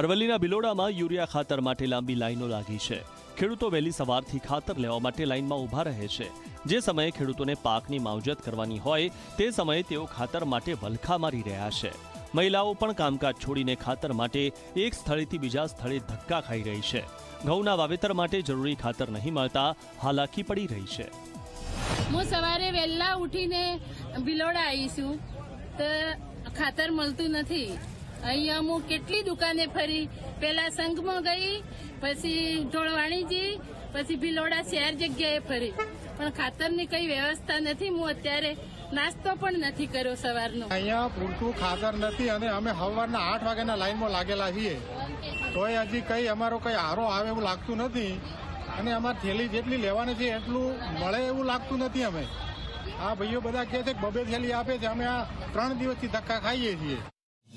અરવલ્લીના બિલોડામાં યુરિયા ખાતર માટે લાંબી લાઈનો લાગી છે. ખેડૂતો વહેલી સવારથી ખાતર લેવા માટે લાઈનમાં ઊભા રહે છે. જે સમયે ખેડૂતોને પાકની માવજત કરવાની હોય, તે સમયે તેઓ ખાતર માટે વલખા મારી રહ્યા છે. મહિલાઓ પણ કામકાજ છોડીને ખાતર માટે એક સ્થળેથી બીજા સ્થળે ધક્કા ખાઈ રહી છે. ઘઉંના વાવેતર માટે જરૂરી ખાતર નહીં મળતા હાલાકી પડી રહી છે. હું સવારે વહેલા ઉઠીને બિલોડા આવીશું. તો ખાતર મળતું નથી. અહીંયા હું કેટલી દુકાને ફરી? પેલા સંઘમાં ગઈ, પછી ઢોળવાણીજી, પછી ભિલોડા શહેર જગ્યાએ ફરી. પણ ખાતરની કઈ વ્યવસ્થા નથી, હું અત્યારે નાસ્તો પણ નથી કર્યો સવારનો. અહીંયા પૂરતું ખાતર નથી અને અમે સવારના આઠ વાગ્યાના લાઈનમાં લાગેલા છીએ. તોય હજી કઈ અમારો કઈ આરો આવે એવું લાગતું નથી. અને અમારી થેલી જેટલી લેવાની છે એટલું મળે એવું લાગતું નથી અમે. આ ભાઈઓ બધા કહે છે બબે થેલી આપે છે. અમે આ ત્રણ દિવસથી ધક્કા ખાઈએ છીએ.